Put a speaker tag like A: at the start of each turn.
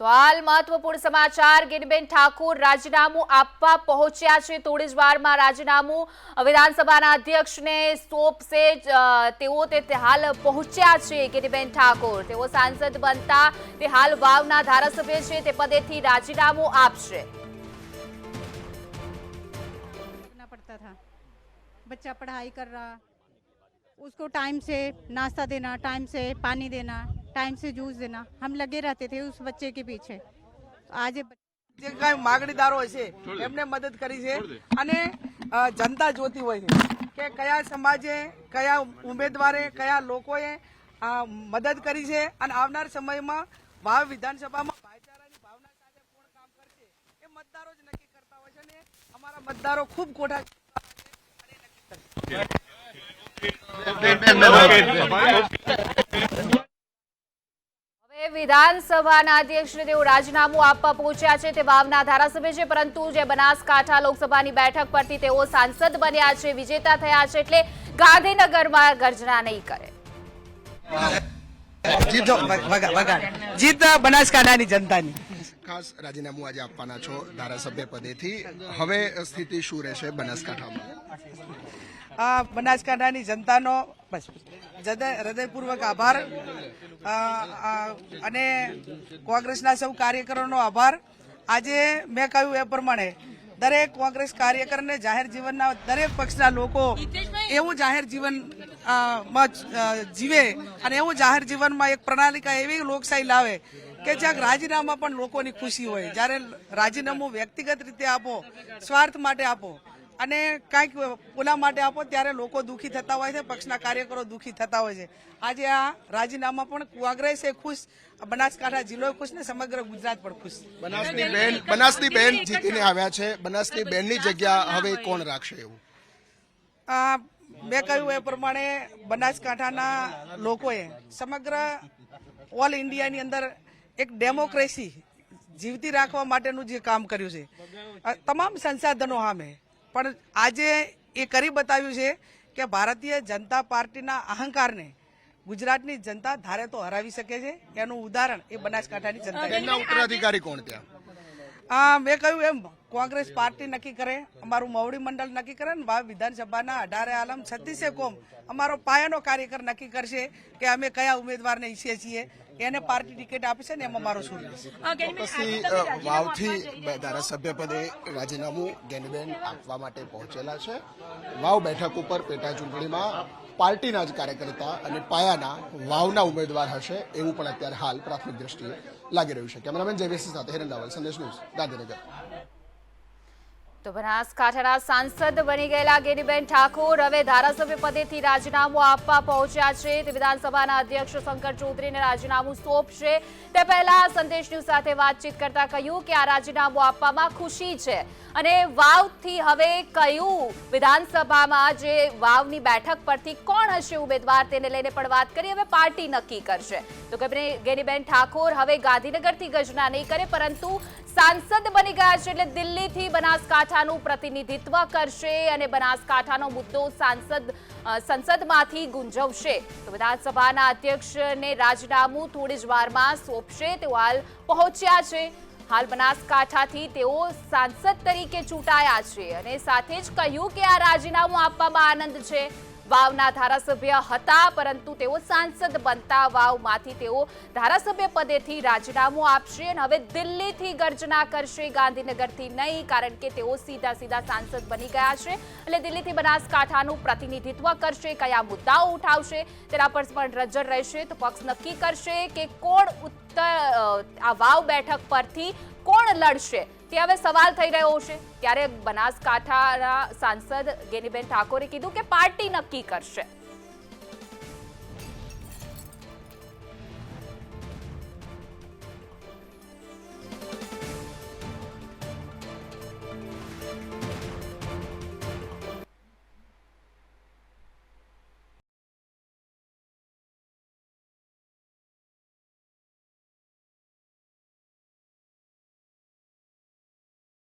A: તો હાલ મહત્વપૂર્ણ સમાચાર ગિરીબેન ઠાકુર રાજીનામું આપવા પહોંચ્યા છે થોડી જ વારમાં રાજીનામું વિધાનસભાના અધ્યક્ષને સોંપશે જ, અ, તેઓ તે તે હાલ પહોંચ્યા છે ગિરીબેન ઠાકોર તેઓ સાંસદ બનતા તે હાલ વાવના ધારાસભ્ય છે તે પદેથી રાજીનામું આપશે
B: करना पड़ता था बच्चा पढ़ाई कर रहा उसको टाइम से नाश्ता देना टाइम से पानी देना टाइम से जूस देना हम लगे रहते थे उस बच्चे के पीछे आज ये बच्चे
C: જે કાંઈ માગણીદારો છે એમને મદદ કરી છે અને અ, જનતા જોતી હોય છે કે કયા સમાજે કયા ઉમેદવારે કયા લોકોએ અ, મદદ કરી છે અને આવનાર સમયમાં વાવ વિધાનસભામાં ભાઈચારાની ભાવના સાથે કોણ કામ કરશે એ મતદારો જ નક્કી કરતા હોય છે અને અમારા મતદારો ખૂબ કોઠા
A: હવે વિધાનસભાના અધ્યક્ષને તેઓ રાજીનામું આપવા પહોંચ્યા છે તે વાવના ધારાસભ્ય છે, પરંતુ જે બનાસકાંઠા લોકસભાની બેઠક પરથી તેઓ સાંસદ બન્યા છે, વિજેતા થયા છે એટલે ગાંધીનગરમાં ગર્જના નહીં કરે.
C: જીત બનાસકાંઠાની જનતાની
D: ખાસ રાજીનામું આજે આપવાના છો ધારાસભ્ય પદેથી. હવે સ્થિતિ શું રહેશે બનાસકાંઠામાં?
C: બનાસકાંઠાની જનતાનો બસ, હૃદય- હૃદયપૂર્વક આભાર. અને કોંગ્રેસના સૌ કાર્યકરોનો આભાર. આજે મેં કહ્યું એ પ્રમાણે, દરેક કોંગ્રેસ કાર્યકરને જાહેર જીવનના દરેક પક્ષના લોકો એવું જાહેર જીવનમાં જીવે અને એવું જાહેર જીવનમાં એક પ્રણાલિકા એવી લોકશાહી લાવે કે જ્યાં રાજીનામા પણ લોકોની ખુશી હોય જ્યારે રાજીનામું વ્યક્તિગત રીતે આપો સ્વાર્થ માટે આપો અને કાંઈક ઓલા માટે આપો ત્યારે લોકો દુઃખી થતા હોય છે પક્ષના કાર્યકરો દુઃખી થતા હોય છે. આજે આ રાજીનામા પણ કુવાગ્રહ છે ખુશ. બનાસકાંઠા જિલ્લો ખુશ ને સમગ્ર ગુજરાત પણ ખુશ.
D: બનાસની બેન બનાસની બેન જીતીને આવ્યા છે. બનાસની બેનની જગ્યા હવે કોણ રાખશે એવું?
C: આ મેં કહ્યું એ પ્રમાણે બનાસકાંઠાના લોકોએ સમગ્ર ઓલ ઇન્ડિયાની અંદર એક ડેમોક્રેસી જીવતી રાખવા માટેનું જે કામ કર્યું છે. તમામ સંસાધનો સામે. પણ આજે એ કરી બતાવ્યું છે કે ભારતીય જનતા પાર્ટીના અહંકારને ગુજરાતની જનતા ધારે તો હરાવી શકે છે. એનું ઉદાહરણ એ બનાસકાંઠાની જનતા
D: ઉત્તરાધિકારી કોણ ત્યાં?
C: મેં કહ્યું એમ કોંગ્રેસ પાર્ટી નક્કી કરે અમારું મવડી મંડળ નક્કી કરે ને વાવ વિધાનસભાના અઢારે આલમ છત્રીસે કોમ. અમારો પાયાનો કાર્યકર નક્કી કરશે કે અમે કયા ઉમેદવારને ઈચ્છીએ છીએ. એને પાર્ટી ટિકિટ આપશે ને એમાં મારો શું
D: પછી વાવથી ધારાસભ્ય પદે રાજીનામું ગેનબેન આપવા માટે પહોંચેલા છે. વાવ બેઠક ઉપર પેટા ચૂંટણીમાં પાર્ટીના જ કાર્યકર્તા અને પાયાના વાવના ઉમેદવાર હશે એવું પણ અત્યારે હાલ પ્રાથમિક દ્રષ્ટિએ લાગી રહ્યું છે કેમેરામેન જયવેશી સાથે હિરેન રાવલ સંદેશ ન્યૂઝ ગાંધીનગર
A: તો બનાસકાંઠાના સાંસદ બની ગયેલા ગેરીબેન ઠાકોર હવે ધારાસભ્ય પદેથી રાજીનામું આપવા પહોંચ્યા છે વિધાનસભાના અધ્યક્ષ શંકર ચૌધરીને રાજીનામું સોંપશે તે પહેલા સંદેશ ન્યૂઝ સાથે વાતચીત કરતા કહ્યું કે આ રાજીનામું આપવામાં ખુશી છે અને વાવથી હવે કયું વિધાનસભામાં જે વાવની બેઠક પરથી કોણ હશે ઉમેદવાર તેને લઈને પણ વાત કરી હવે પાર્ટી નક્કી કરશે. તો કે ગેરીબેન ઠાકોર હવે ગાંધીનગરથી ગજના નહીં કરે, પરંતુ સાંસદ બની ગયા છે એટલે દિલ્હીથી બનાસકાંઠાનું પ્રતિનિધિત્વ કરશે અને બનાસકાંઠાનો મુદ્દો સાંસદ સંસદમાંથી ગુંજવશે. તો વિધાનસભાના અધ્યક્ષને રાજીનામું થોડી જ વારમાં સોંપશે. તેઓ હાલ પહોંચ્યા છે. હાલ બનાસકાંઠાથી તેઓ સાંસદ તરીકે ચૂંટાયા છે અને સાથે જ કહ્યું કે આ રાજીનામું આપવામાં આનંદ છે. વાવના ધારાસભ્ય હતા, પરંતુ તેઓ સાંસદ બનતા વાવમાંથી તેઓ ધારાસભ્ય પદેથી રાજીનામું આપશે અને હવે દિલ્હીથી ગર્જના કરશે ગાંધીનગરથી નહીં, કારણ કે તેઓ સીધા સીધા સાંસદ બની ગયા છે. એટલે દિલ્હીથી બનાસકાંઠાનું પ્રતિનિધિત્વ કરશે, કયા મુદ્દાઓ ઉઠાવશે, તેના પર પણ નજર રહેશે. તો પક્ષ નક્કી કરશે કે કોણ ઉત્તર આ વાવ બેઠક પરથી કોણ લડશે? તે હવે સવાલ થઈ રહ્યો છે. ત્યારે બનાસકાંઠાના સાંસદ ગેનીબેન ઠાકોરે કીધું કે પાર્ટી નક્કી કરશે.